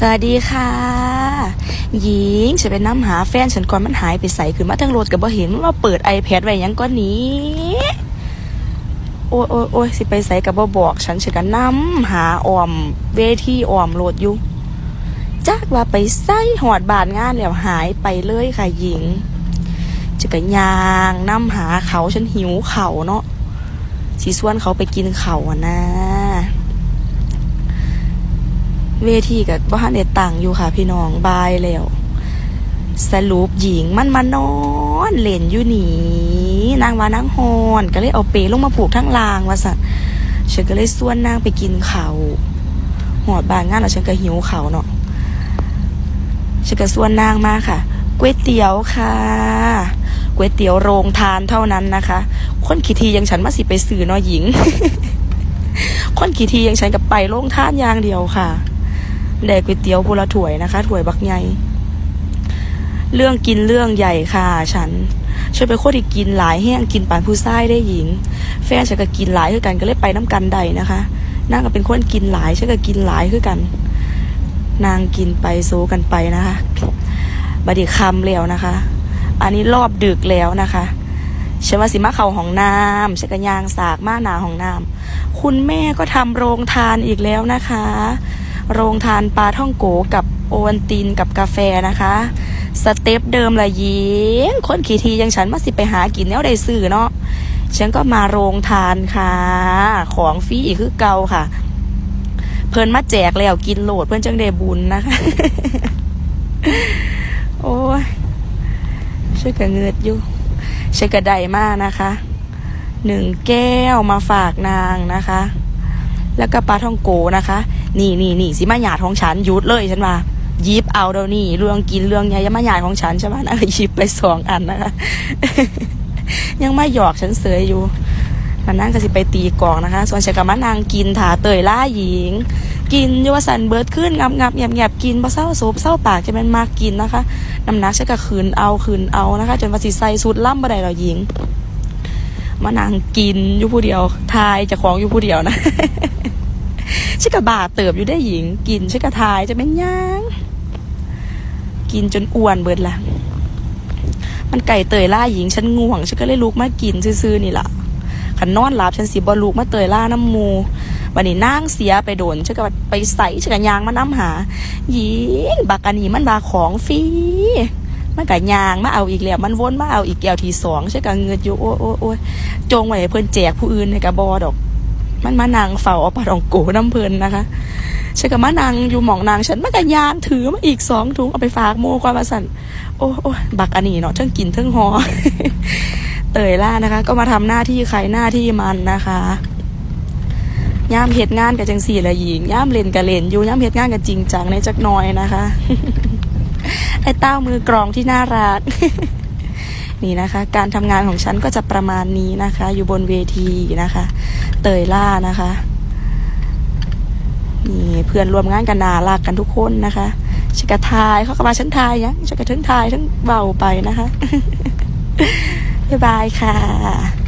สวัสดีค่ะ หญิงฉันไปน้ำหาแฟนฉันก่อนมันหายไปใส่ขึ้นมาทั้งรถกับบ่เห็นว่าเปิด iPad ไว้ยังก้อนนี้ โอ้ยโอ้ยโอ้ยสิไปใส่กับบ่บอก ฉันฉันก็น้ำหาออมเวทีออมรถอยู่จักว่าไปใส่หอดบานงานแล้วหายไปเลยค่ะหญิงจะก็ยางน้ำหาเขาฉันหิวเขาเนาะสีส่วนเขาไปกินเขาอะนะ เวทีกับบ้านเด็ดตังอยู่ค่ะพี่น้องบายแล้วสรุปหญิงมันมานอนเล่นอยู่หนีนางว่านางฮอนก็เลยเอาเปลงมาผูกทั้งรางว่าสัตฉันก็เลยส่วนนางไปกินเขาหอดบานงานแล้วฉันก็หิวเขาเนาะฉันก็ส่วนนางมาค่ะก๋วยเตี๋ยวค่ะก๋วยเตี๋ยวโรงทานเท่านั้นนะคะ คนขีทีอยังฉันมาสิไปสื่อนาะหญิง คนขีทีอยังฉันกับไปโรงทานอย่างเดียวค่ะ แดกก๋วยเตี๋ยวพูละถ้วยนะคะถ้วยบักใหญ่เรื่องกินเรื่องใหญ่ค่ะฉันฉันเป็นคนที่กินหลายแห้งกินปานผู้ชายได้หญิง แฟนฉันก็กินหลายคือกันก็เลยไปน้ำกันใดนะคะนางก็เป็นคนกินหลายฉันก็กินหลายคือกัน นางกินไปโซกันไปนะคะบัดดีคำแล้วนะคะ อันนี้รอบดึกแล้วนะคะฉันว่าสิมาเข้าห้องน้ำฉันก็ยางสากมาหนาห้องน้ำคุณแม่ก็ทำโรงทานอีกแล้วนะคะ โรงทานปลาท่องโกกับโอวันตินกับกาแฟนะคะ สเต็ปเดิมละยิงคนขี่ทีอยังฉันมาสิไปหากินแนวใดซื้อเนาะฉันก็มาโรงทานค่ะ ของฟรีอีกคือเก่าค่ะ เพิ่นมาแจกแล้วกินโหลดเพื่อนจังได้บุญนะคะ โอ้ยช่วยกระเงิดอยู่ช่วยกระไดมากนะคะหนึ่งแก้วมาฝากนางนะคะ แล้วก็ปลาท่องโกนะคะ นี่นี่นี่สิมาหยาดของฉันยุดเลยฉันว่ายิบเอาเดี๋ยวนี้เรื่องกินเรื่องใหญ่ยังมาหยาดของฉันใช่ไหมนะยิบไปสองอันนะคะยังไม่หยอกฉันเสยอยู่มันนั่งก็สิไปตีกลองนะคะ ส่วนฉันก็มานางกินถาเตยล่าหญิง กินยวสันเบิร์ดขึ้นงับงับแงบแงบกินพอเศร้าโซบเศร้าปากจะเป็นมากกินนะคะน้ำหนักฉันก็คืนเอาคืนเอานะคะ จนว่าสิใส่สุดล่ำบ่ได้เราหญิงมานางกินอยู่ผู้เดียวทายจะของอยู่ผู้เดียวนะ ชิกะบาเติบอยู่ได้หญิง กินชิกะทายจะเป็นหยังกินจนอ้วนเบิดละมันไก่เตยล่าหญิงฉันง่วงฉันก็เลยลุกมากินซื่อๆนี่ล่ะขันนอนหลับฉันสิบอลูกมาเตยล่าน้ำมูวันนี้นั่งเสียไปโดนฉันก็ไปใส่ฉันก็ยางมาน้ำหา หญิงบักอันนี้มันบาของฟรีมันก็ยางมาเอาอีกแล้วมันวนมาเอาอีกแก้วทีสองฉันก็เงืออยู่โอ้ยโอ้ยโอ้ยจงไว้เพื่อนแจกผู้อื่นในกระบอดอก มันมานางเฝ้าเอาปลาทองโกน้ำเพลินนะคะฉันก็มานางอยู่หมองนางฉันมันก็ยานถือมาอีกสองถุงเอาไปฝากโมความาสันโอ้โอ้บักอันนี้เนาะทั้งกินทั้งหอเตยล่านะคะ ก็มาทำหน้าที่ใครหน้าที่มันนะคะย่ามเหตุงานกับจังสี่ละหญิงย่ามเล่นกับเล่นอยู่ย่ามเหตุงานกับจริงจังในจักน้อยนะคะไอ้เต้ามือกรองที่น่ารัก นี่นะคะ การทำงานของฉันก็จะประมาณนี้นะคะ อยู่บนเวทีนะคะ เตยล่านะคะนี่เพื่อนรวมงานกันนาลักกันทุกคนนะคะฉันกระทายเขาก็มาฉันทายยังฉันกระทั้งทายทั้งเบาไปนะคะบ๊ายบายค่ะ